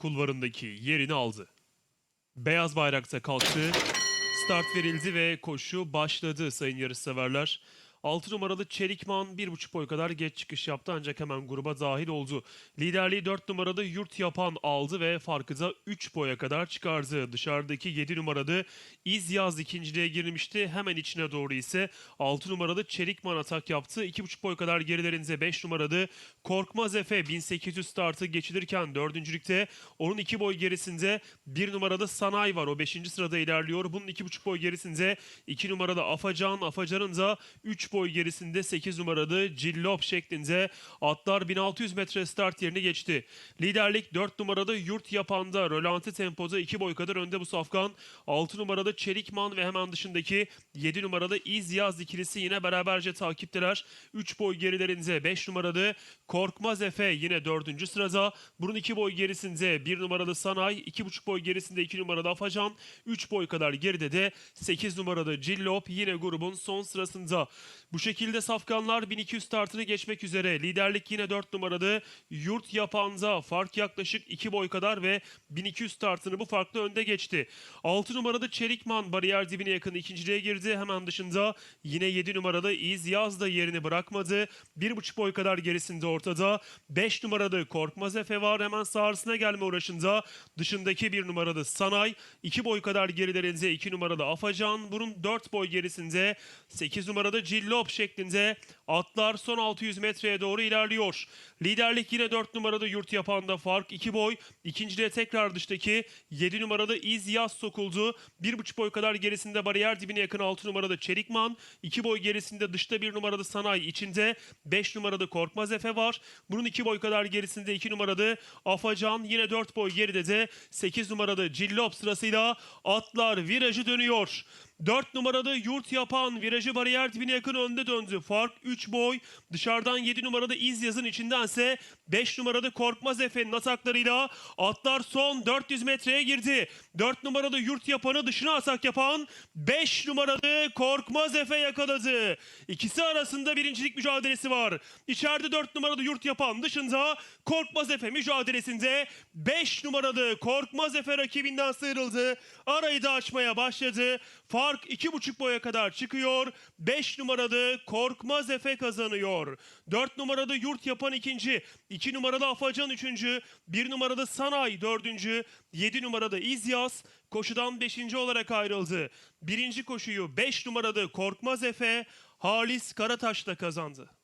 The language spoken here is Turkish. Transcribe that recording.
kulvarındaki yerini aldı. Beyaz bayrakta kalktı, start verildi ve koşu başladı sayın yarışseverler. 6 numaralı Çelikman 1,5 boy kadar geç çıkış yaptı ancak hemen gruba dahil oldu. Liderliği 4 numaralı Yurt Yapan aldı ve farkı da 3 boya kadar çıkardı. Dışarıdaki 7 numaralı İz Yaz ikinciliğe girmişti. Hemen içine doğru ise 6 numaralı Çelikman atak yaptı. 2,5 boy kadar gerilerinde 5 numaralı Korkmaz Efe 1800 startı geçilirken 4. ligde onun 2 boy gerisinde 1 numaralı Sanay var. O 5. sırada ilerliyor. Bunun 2,5 boy gerisinde 2 numaralı Afacan. Afacan'ın da 3 boy gerisinde 8 numaralı Cillop şeklinde atlar 1600 metre start yerini geçti. Liderlik 4 numaralı Yurt Yapan'da rölanti tempoda 2 boy kadar önde bu safkan. 6 numaralı Çelikman ve hemen dışındaki 7 numaralı İz Yaz ikilisi yine beraberce takipteler. 3 boy gerilerinde 5 numaralı Korkmaz Efe yine 4. sırada. Bunun 2 boy gerisinde 1 numaralı Sanay, 2,5 boy gerisinde 2 numaralı Afacan, 3 boy kadar geride de 8 numaralı Cillop yine grubun son sırasında. Bu şekilde safkanlar 1200 startını geçmek üzere. Liderlik yine 4 numaralı Yurt Yapan'da fark yaklaşık 2 boy kadar ve 1200 startını bu farklı önde geçti. 6 numaralı Çelikman bariyer dibine yakın ikinciliğe girdi. Hemen dışında yine 7 numaralı İz Yaz da yerini bırakmadı. 1,5 boy kadar gerisinde ortada. 5 numaralı Korkmaz Efe var. Hemen sağrısına gelme uğraşında. Dışındaki 1 numaralı Sanay. 2 boy kadar gerilerinde 2 numaralı Afacan. Bunun 4 boy gerisinde 8 numaralı Cillop şeklinde atlar son 600 metreye doğru ilerliyor. Liderlik yine 4 numaralı yurt yapanda fark 2 boy. İkinciliğe tekrar dıştaki 7 numaralı İz Yaz sokuldu. 1,5 boy kadar gerisinde bariyer dibine yakın 6 numaralı Çelikman. 2 boy gerisinde dışta 1 numaralı Sanay içinde 5 numaralı Korkmaz Efe var. Bunun 2 boy kadar gerisinde 2 numaralı Afacan. Yine 4 boy geride de 8 numaralı Cillop sırasıyla atlar virajı dönüyor. 4 numaralı yurt yapan virajı bariyer dibine yakın önde döndü. Fark 3 boy. Dışarıdan 7 numaralı iz yazın içindense 5 numaralı Korkmaz Efe'nin ataklarıyla atlar son 400 metreye girdi. 4 numaralı yurt yapanı dışına atak yapan 5 numaralı Korkmaz Efe yakaladı. İkisi arasında birincilik mücadelesi var. İçeride 4 numaralı yurt yapan dışında Korkmaz Efe mücadelesinde 5 numaralı Korkmaz Efe rakibinden sıyrıldı. Arayı da açmaya başladı. Fark 2,5 boya kadar çıkıyor. 5 numaralı Korkmaz Efe kazanıyor. 4 numaralı Yurt Yapan ikinci. 2 numaralı Afacan üçüncü. 1 numaralı Sanay dördüncü. 7 numaralı İzyas koşudan 5. olarak ayrıldı. Birinci koşuyu 5 numaralı Korkmaz Efe Halis Karataş'ta kazandı.